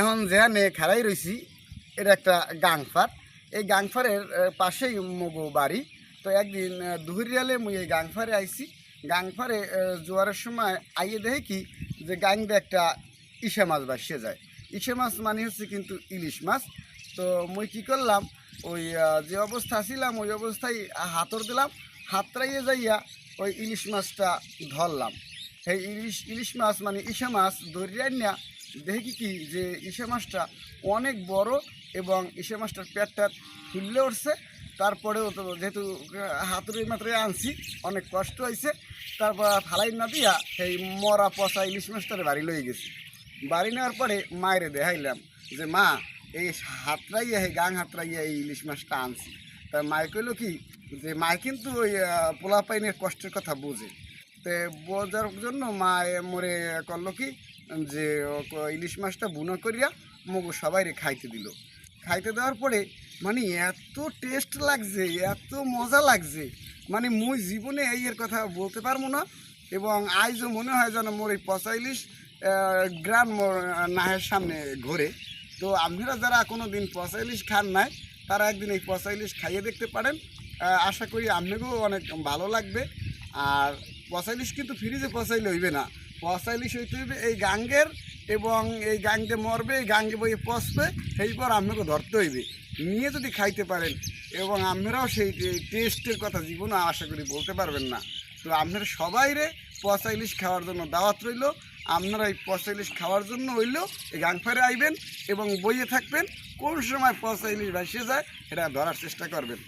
এখন যেখানে খাড়াই রয়েছি, এটা একটা গাংফার। এই গাংফারের পাশেই মগো বাড়ি। তো একদিন দুহরিয়ালে মুই এই গাংফারে আইছি। গাংফারে জোয়ারের সময় আইয়ে দেখে কি, যে গাংদে একটা ইসে মাছ বাসিয়ে যায়। ইসে মাছ মানে হচ্ছে কিন্তু ইলিশ মাছ। তো মুই কি করলাম, ওই যে অবস্থা ছিলাম, ওই অবস্থায় হাতর দিলাম। হাতরাইয়ে যাইয়া ওই ইলিশ মাছটা ধরলাম। এই ইলিশ ইলিশ মাছ মানে ইসা মাছ ধরিয়ে না দেখি কি যে ইসা মাছটা অনেক বড় এবং ইসা মাছটার পেটটা ফুললে উঠছে। তারপরেও তো যেহেতু হাতুড়ি মাত্রে আনছি, অনেক কষ্ট হয়েছে। তারপর ফালাই না দিয়া সেই মরা পচা ইলিশ মাছটার বাড়ি লয়ে গেছি। বাড়ি নেওয়ার পরে মায়ের দেখাইলাম যে, মা, এই হাতরাইয়া এই গাং হাতরাইয়া এই ইলিশ মাছটা আনছি। তা মায় কইল কি যে মায় কিন্তু ওই পোলাপাইনের কষ্টের কথা বোঝে। তে বোঝার জন্য মা মোরে করল কি, যে ইলিশ মাছটা বুনো করিয়া মগু সবাই খাইতে দিল। খাইতে দেওয়ার পরে মানে এত টেস্ট লাগছে, এত মজা লাগছে মানে মুই জীবনে এই এর কথা বলতে পারব না এবং আজও মনে হয় যেন মোর এই পচা ইলিশ গ্রাম নাহের সামনে ঘোরে। তো আপনারা যারা কোনো দিন পচা ইলিশ খান নাই, তারা একদিন এই পচা ইলিশ খাইয়ে দেখতে পারেন। আশা করি আপনাকেও অনেক ভালো লাগবে। আর পচা ইলিশ কিন্তু ফ্রিজে পচাইলে হইবে না। পচা ইলিশ হইতে হইবে এই গাঙ্গের এবং এই গাঙ্গে মরবে, এই গাঙ্গে বইয়ে পচবে, সেই পর আপনাকে ধরতে হইবে। নিয়ে যদি খাইতে পারেন এবং আপনারাও সেই টেস্টের কথা জীবনে আশা করি বলতে পারবেন না। তো আপনারা সবাই রে পচা ইলিশ খাওয়ার জন্য দাওয়াত রইল। আপনারা এই পচা ইলিশ খাওয়ার জন্য হইলেও এই গাংফারে আইবেন এবং বইয়ে থাকবেন। কোন সময় পচা ইলিশ ভাসিয়ে যায়, এটা ধরার চেষ্টা করবেন।